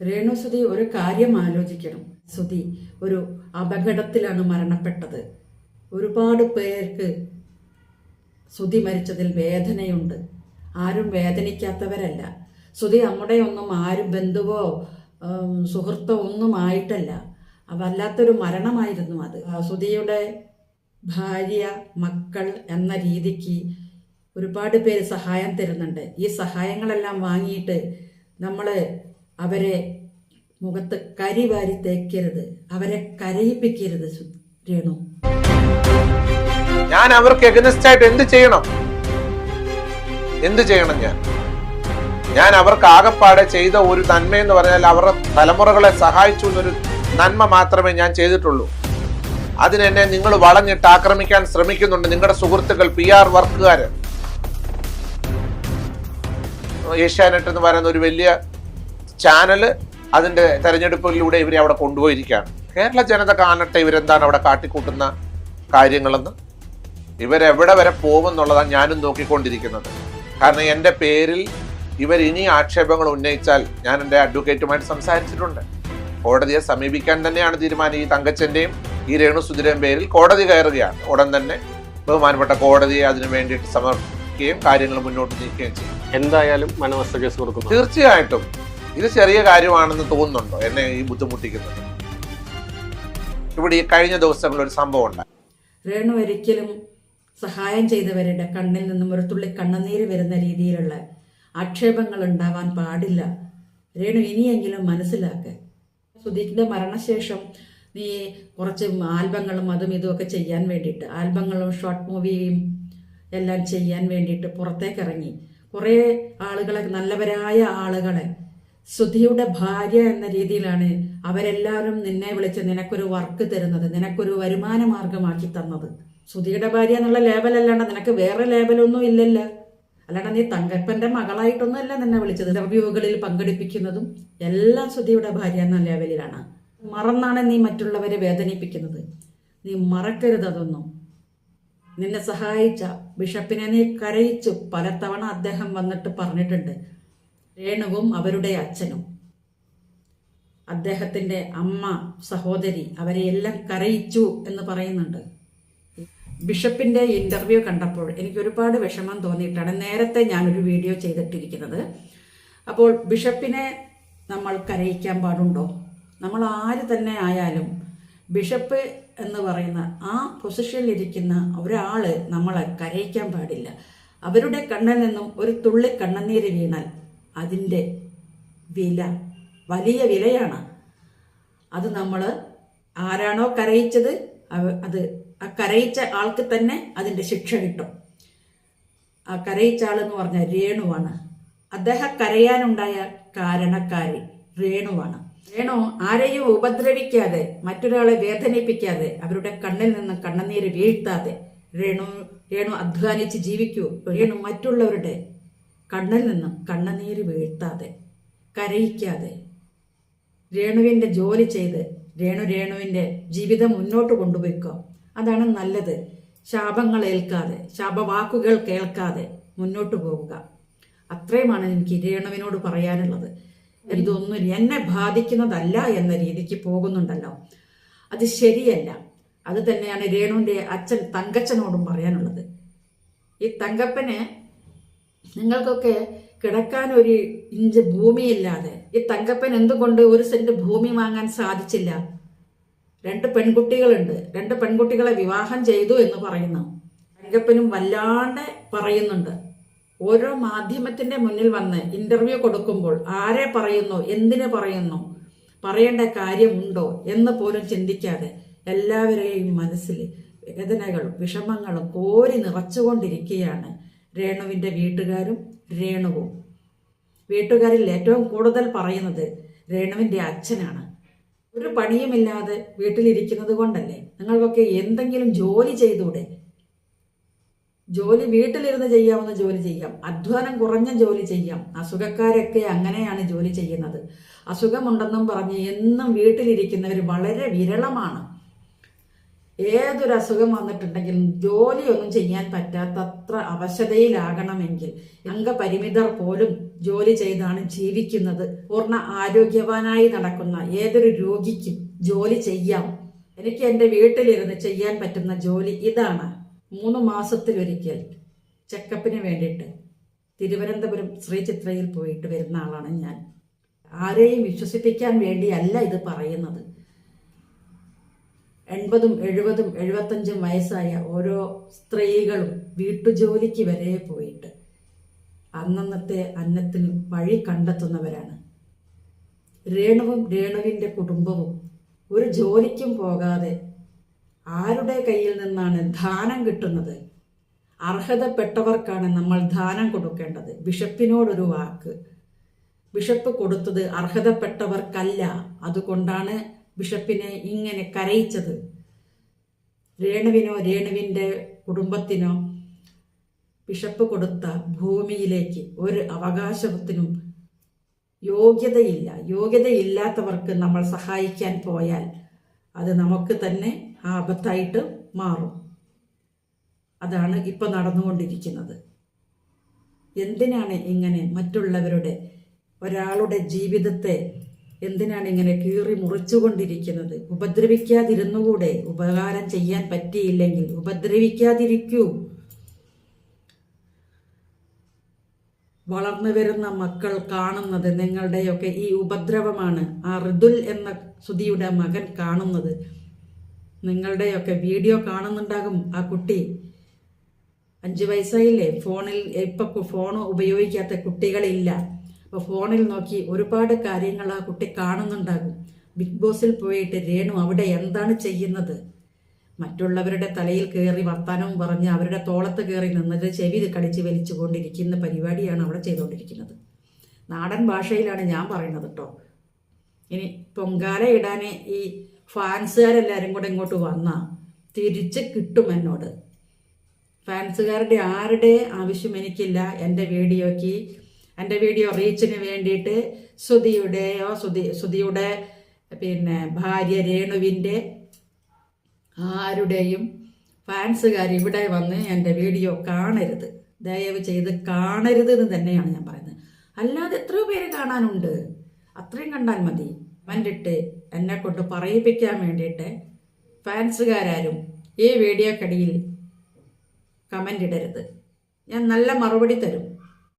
രേണു സുധി ഒരു കാര്യം ആലോചിക്കണം. സുധി ഒരു അപകടത്തിലാണ് മരണപ്പെട്ടത്. ഒരുപാട് പേർക്ക് സുധി മരിച്ചതിൽ വേദനയുണ്ട്. ആരും വേദനിക്കാത്തവരല്ല. സുധി നമ്മുടെ ഒന്നും ആരും ബന്ധുവോ സുഹൃത്തോ ഒന്നും ആയിട്ടല്ല. വല്ലാത്തൊരു മരണമായിരുന്നു അത്. സുതിയുടെ ഭാര്യ മക്കൾ എന്ന രീതിക്ക് ഒരുപാട് പേര് സഹായം തരുന്നുണ്ട്. ഈ സഹായങ്ങളെല്ലാം വാങ്ങിയിട്ട് നമ്മൾ അവരെ മുഖത്ത് കരി വാരി തേക്കരുത്. അവരെ കരയിപ്പിക്കരുത് രേണു. ഞാൻ അവർക്ക് എഗനസ്റ്റ് ആയിട്ട് എന്ത് ചെയ്യണം? എന്ത് ചെയ്യണം ഞാൻ? ഞാൻ അവർക്ക് ആകപ്പാടെ ചെയ്ത ഒരു നന്മ എന്ന് പറഞ്ഞാൽ അവരുടെ തലമുറകളെ സഹായിച്ചു എന്നൊരു നന്മ മാത്രമേ ഞാൻ ചെയ്തിട്ടുള്ളൂ. അതിനെന്നെ നിങ്ങൾ വളഞ്ഞിട്ട് ആക്രമിക്കാൻ ശ്രമിക്കുന്നുണ്ട് നിങ്ങളുടെ സുഹൃത്തുക്കൾ പി ആർ വർക്കുകാർ ഏഷ്യാനെറ്റ് എന്ന് പറയുന്ന ഒരു വലിയ ചാനൽ അതിന്റെ തെരഞ്ഞെടുപ്പിലൂടെ ഇവരെ അവിടെ കൊണ്ടുപോയിരിക്കുകയാണ്. കേരള ജനത കാണട്ടെ ഇവരെന്താണ് അവിടെ കാട്ടിക്കൂട്ടുന്ന കാര്യങ്ങളെന്ന്? ഇവരെവിടെ വരെ പോകുമെന്നുള്ളതാണ് ഞാനും നോക്കിക്കൊണ്ടിരിക്കുന്നത്. കാരണം എന്റെ പേരിൽ ഇവർ ഇനി ആക്ഷേപങ്ങൾ ഉന്നയിച്ചാൽ ഞാൻ എന്റെ അഡ്വക്കേറ്റുമായിട്ട് സംസാരിച്ചിട്ടുണ്ട്. കോടതിയെ സമീപിക്കാൻ തന്നെയാണ് തീരുമാനം ഈ തങ്കച്ചന്റെയും ഈ രേണുസുധിരയും പേരിൽ കോടതി കയറുകയാണ്. ഉടൻ തന്നെ ബഹുമാനപ്പെട്ട കോടതിയെ അതിനു വേണ്ടിയിട്ട് സമർപ്പിക്കുകയും കാര്യങ്ങൾ മുന്നോട്ട് നീക്കുകയും ചെയ്യും. എന്തായാലും മനവസ്ഥ കേസ് കൊടുക്കും തീർച്ചയായിട്ടും. ഇത് ചെറിയ കാര്യമാണെന്ന് തോന്നുന്നുണ്ടോ? എന്നെ ഈ ബുദ്ധിമുട്ടിക്കുന്നത്. ഇവിടെ ഈ കഴിഞ്ഞ ദിവസങ്ങളിൽ ഒരു സംഭവം ഉണ്ടായി. രേണു ഒരിക്കലും സഹായം ചെയ്തവരുടെ കണ്ണിൽ നിന്നും ഒരു തുള്ളി കണ്ണുനീര് വരുന്ന രീതിയിലുള്ള ആക്ഷേപങ്ങൾ ഉണ്ടാവാൻ പാടില്ല. രേണു ഇനിയെങ്കിലും മനസ്സിലാക്കുക സുധീഖിന്റെ മരണശേഷം നീ കുറച്ച് ആൽബങ്ങളും അതും ഇതും ഒക്കെ ചെയ്യാൻ വേണ്ടിയിട്ട് ആൽബങ്ങളും ഷോർട്ട് മൂവിയും എല്ലാം ചെയ്യാൻ വേണ്ടിയിട്ട് പുറത്തേക്ക് ഇറങ്ങി. കുറേ ആളുകളെ നല്ലവരായ ആളുകളെ സുധിയുടെ ഭാര്യ എന്ന രീതിയിലാണ് അവരെല്ലാവരും നിന്നെ വിളിച്ച് നിനക്കൊരു വർക്ക് തരുന്നത് നിനക്കൊരു വരുമാന മാർഗമാക്കി തന്നത്. സുധിയുടെ ഭാര്യ എന്നുള്ള ലേബൽ അല്ലാണ്ട് നിനക്ക് വേറെ ലേബലൊന്നും ഇല്ലല്ല. അല്ലാണ്ട് നീ തങ്കപ്പന്റെ മകളായിട്ടൊന്നും അല്ല നിന്നെ വിളിച്ചത്. ഇന്റർവ്യൂകളിൽ പങ്കെടുപ്പിക്കുന്നതും എല്ലാം സുധിയുടെ ഭാര്യ എന്ന ലേബലിലാണ് മറന്നാണ് നീ മറ്റുള്ളവരെ വേദനിപ്പിക്കുന്നത്. നീ മറക്കരുത് അതൊന്നും. നിന്നെ സഹായിച്ച ബിഷപ്പിനെ നീ കരയിച്ചു. പലതവണ അദ്ദേഹം വന്നിട്ട് പറഞ്ഞിട്ടുണ്ട്. രേണുവും അവരുടെ അച്ഛനും. അദ്ദേഹത്തിന്റെ അമ്മ സഹോദരി അവരെ എല്ലാം കരയിച്ചു എന്ന് പറയുന്നുണ്ട്. ബിഷപ്പിന്റെ ഇന്റർവ്യൂ കണ്ടപ്പോൾ എനിക്ക് ഒരുപാട് വിഷമം തോന്നിയിട്ടാണ് നേരത്തെ ഞാനൊരു വീഡിയോ ചെയ്തിട്ടിരിക്കുന്നത്. അപ്പോൾ ബിഷപ്പിനെ നമ്മൾ കരയിക്കാൻ പാടുണ്ടോ? നമ്മൾ ആര് തന്നെ ആയാലും ബിഷപ്പ് എന്ന് പറയുന്ന ആ പൊസിഷനിൽ ഇരിക്കുന്ന ഒരാൾ നമ്മളെ കരയിക്കാൻ പാടില്ല. അവരുടെ കണ്ണിൽ നിന്നും ഒരു തുള്ളി കണ്ണുനീര് വീണാൽ അതിന്റെ വില വലിയ വിലയാണ്. അത് നമ്മൾ ആരാണോ കരയിച്ചത് അത് ആ കരയിച്ച ആൾക്ക് തന്നെ അതിന്റെ ശിക്ഷ കിട്ടും. ആ കരയിച്ച ആളെന്ന് പറഞ്ഞ രേണുവാണ്. അദ്ദേഹം കരയാനുണ്ടായ കാരണക്കാരി രേണുവാണ്. രേണു ആരെയും ഉപദ്രവിക്കാതെ മറ്റൊരാളെ വേദനിപ്പിക്കാതെ അവരുടെ കണ്ണിൽ നിന്ന് കണ്ണുനീര് വീഴ്ത്താതെ രേണു രേണു അധ്വാനിച്ച് ജീവിക്കൂ. രേണു മറ്റുള്ളവരുടെ കണ്ണിൽ നിന്നും കണ്ണുനീര് വീഴ്ത്താതെ കരയിക്കാതെ രേണുവിന്റെ ജോലി ചെയ്ത് രേണു രേണുവിന്റെ ജീവിതം മുന്നോട്ട് കൊണ്ടുപോയിക്കോ. അതാണ് നല്ലത്. ശാപങ്ങൾ ഏൽക്കാതെ ശാപവാക്കുകൾ കേൾക്കാതെ മുന്നോട്ട് പോവുക. അത്രയുമാണ് എനിക്ക് രേണുവിനോട് പറയാനുള്ളത്. ഇതൊന്നും എന്നെ ബാധിക്കുന്നതല്ല എന്ന രീതിക്ക് പോകുന്നുണ്ടല്ലോ. അത് ശരിയല്ല. അത് തന്നെയാണ് രേണുവിന്റെ അച്ഛൻ തങ്കച്ചനോടും പറയാനുള്ളത്. ഈ തങ്കപ്പന് നിങ്ങൾക്കൊക്കെ കിടക്കാൻ ഒരു ഇഞ്ച് ഭൂമിയില്ലാതെ ഈ തങ്കപ്പൻ എന്തുകൊണ്ട് ഒരു സെന്റ് ഭൂമി വാങ്ങാൻ സാധിച്ചില്ല? രണ്ട് പെൺകുട്ടികളുണ്ട്. രണ്ട് പെൺകുട്ടികളെ വിവാഹം ചെയ്തു എന്ന് പറയുന്നു. തങ്കപ്പനും വല്ലാണ്ട് പറയുന്നുണ്ട്. ഓരോ മാധ്യമത്തിന്റെ മുന്നിൽ വന്ന് ഇന്റർവ്യൂ കൊടുക്കുമ്പോൾ ആരെ പറയുന്നു? എന്തിനു പറയുന്നു? പറയേണ്ട കാര്യമുണ്ടോ എന്ന് പോലും ചിന്തിക്കാതെ എല്ലാവരെയും മനസ്സിൽ വേദനകളും വിഷമങ്ങളും കോരി നിറച്ചുകൊണ്ടിരിക്കുകയാണ് രേണുവിന്റെ വീട്ടുകാരും രേണുവും. വീട്ടുകാരിൽ ഏറ്റവും കൂടുതൽ പറയുന്നത് രേണുവിന്റെ അച്ഛനാണ്. ഒരു പണിയുമില്ലാതെ വീട്ടിലിരിക്കുന്നത് കൊണ്ടല്ലേ? നിങ്ങൾക്കൊക്കെ എന്തെങ്കിലും ജോലി ചെയ്തൂടെ ജോലി വീട്ടിലിരുന്ന് ചെയ്യാവുന്ന ജോലി ചെയ്യാം. അധ്വാനം കുറഞ്ഞ ജോലി ചെയ്യാം. അസുഖക്കാരൊക്കെ അങ്ങനെയാണ് ജോലി ചെയ്യുന്നത്. അസുഖമുണ്ടെന്നും പറഞ്ഞ് എന്നും വീട്ടിലിരിക്കുന്നവർ വളരെ വിരളമാണ്. ഏതൊരു അസുഖം വന്നിട്ടുണ്ടെങ്കിലും ജോലിയൊന്നും ചെയ്യാൻ പറ്റാത്തത്ര അവശതയിലാകണമെങ്കിൽ അംഗപരിമിതർ പോലും ജോലി ചെയ്താണ് ജീവിക്കുന്നത്. പൂർണ ആരോഗ്യവാനായി നടക്കുന്ന ഏതൊരു രോഗിക്കും ജോലി ചെയ്യാം. എനിക്ക് എന്റെ വീട്ടിലിരുന്ന് ചെയ്യാൻ പറ്റുന്ന ജോലി ഇതാണ്. മൂന്ന് മാസത്തിലൊരിക്കൽ ചെക്കപ്പിന് വേണ്ടിയിട്ട് തിരുവനന്തപുരം ശ്രീ ചിത്രയിൽ പോയിട്ട് വരുന്ന ആളാണ് ഞാൻ. ആരെയും വിശ്വസിപ്പിക്കാൻ വേണ്ടിയല്ല ഇത് പറയുന്നത്. എൺപതും എഴുപതും എഴുപത്തഞ്ചും വയസ്സായ ഓരോ സ്ത്രീകളും വീട്ടുജോലിക്ക് വരെ പോയിട്ട് അന്നന്നത്തെ അന്നത്തിന് വഴി കണ്ടെത്തുന്നവരാണ്. രേണുവും രേണുവിന്റെ കുടുംബവും ഒരു ജോലിക്കും പോകാതെ ആരുടെ കയ്യിൽ നിന്നാണ് ദാനം കിട്ടുന്നത്? അർഹതപ്പെട്ടവർക്കാണ് നമ്മൾ ദാനം കൊടുക്കേണ്ടത്. ബിഷപ്പിനോടൊരു വാക്ക്. ബിഷപ്പ് കൊടുത്തത് അർഹതപ്പെട്ടവർക്കല്ല. അതുകൊണ്ടാണ് ബിഷപ്പിനെ ഇങ്ങനെ കരയിച്ചത്. രേണുവിനോ രേണുവിന്റെ കുടുംബത്തിനോ ബിഷപ്പ് കൊടുത്ത ഭൂമിയിലേക്ക് ഒരു അവകാശത്തിനും യോഗ്യതയില്ല. യോഗ്യതയില്ലാത്തവർക്ക് നമ്മൾ സഹായിക്കാൻ പോയാൽ അത് നമുക്ക് തന്നെ ആപത്തായിട്ട് മാറും. അതാണ് ഇപ്പൊ നടന്നുകൊണ്ടിരിക്കുന്നത്. എന്തിനാണ് ഇങ്ങനെ മറ്റുള്ളവരുടെ ഒരാളുടെ ജീവിതത്തെ എന്തിനാണ് ഇങ്ങനെ കീറി മുറിച്ചുകൊണ്ടിരിക്കുന്നത്? ഉപദ്രവിക്കാതിരുന്നുകൂടെ? ഉപകാരം ചെയ്യാൻ പറ്റിയില്ലെങ്കിൽ ഉപദ്രവിക്കാതിരിക്കൂ. വളർന്നു വരുന്ന മക്കൾ കാണുന്നത് നിങ്ങളുടെയൊക്കെ ഈ ഉപദ്രവമാണ്. ആ ഋതുൽ എന്ന സുധിയുടെ മകൻ കാണുന്നത്. നിങ്ങളുടെയൊക്കെ വീഡിയോ കാണുന്നുണ്ടാകും ആ കുട്ടി. അഞ്ചു വയസ്സായില്ലേ? ഫോണിൽ ഇപ്പൊ ഫോൺ ഉപയോഗിക്കാത്ത കുട്ടികളില്ല. അപ്പോൾ ഫോണിൽ നോക്കി ഒരുപാട് കാര്യങ്ങൾ ആ കുട്ടി കാണുന്നുണ്ടാകും. ബിഗ് ബോസിൽ പോയിട്ട് രേണു അവിടെ എന്താണ് ചെയ്യുന്നത്? മറ്റുള്ളവരുടെ തലയിൽ കയറി വർത്താനവും പറഞ്ഞ് അവരുടെ തോളത്ത് കയറി നിന്നിട്ട് ചെവി കടിച്ച് വലിച്ചുകൊണ്ടിരിക്കുന്ന പരിപാടിയാണ് അവിടെ ചെയ്തുകൊണ്ടിരിക്കുന്നത്. നാടൻ ഭാഷയിലാണ് ഞാൻ പറയുന്നത് കേട്ടോ. ഇനി പൊങ്കാല ഇടാൻ ഈ ഫാൻസുകാരെല്ലാവരും കൂടെ ഇങ്ങോട്ട് വന്നാൽ തിരിച്ച് കിട്ടും എന്നോട്. ഫാൻസുകാരുടെ ആരുടെ ആവശ്യം എനിക്കില്ല. എന്റെ വീഡിയോയ്ക്ക് എന്റെ വീഡിയോ റീച്ചിന് വേണ്ടിയിട്ട് ശ്രുതിയുടെയോ ശ്രുതി ശ്രുതിയുടെ പിന്നെ ഭാര്യ രേണുവിന്റെ ആരുടെയും ഫാൻസുകാർ ഇവിടെ വന്ന് എന്റെ വീഡിയോ കാണരുത്. ദയവ് ചെയ്ത് കാണരുത് എന്ന് തന്നെയാണ് ഞാൻ പറയുന്നത്. അല്ലാതെ എത്രയോ പേര് കാണാനുണ്ട്. അത്രയും കണ്ടാൽ മതി. കമന്റിട്ട് എന്നെ കൊണ്ട് പറയിപ്പിക്കാൻ വേണ്ടിയിട്ട് ഫാൻസുകാരും ഈ വീഡിയോക്കടിയിൽ കമന്റ് ഇടരുത്. ഞാൻ നല്ല മറുപടി തരും.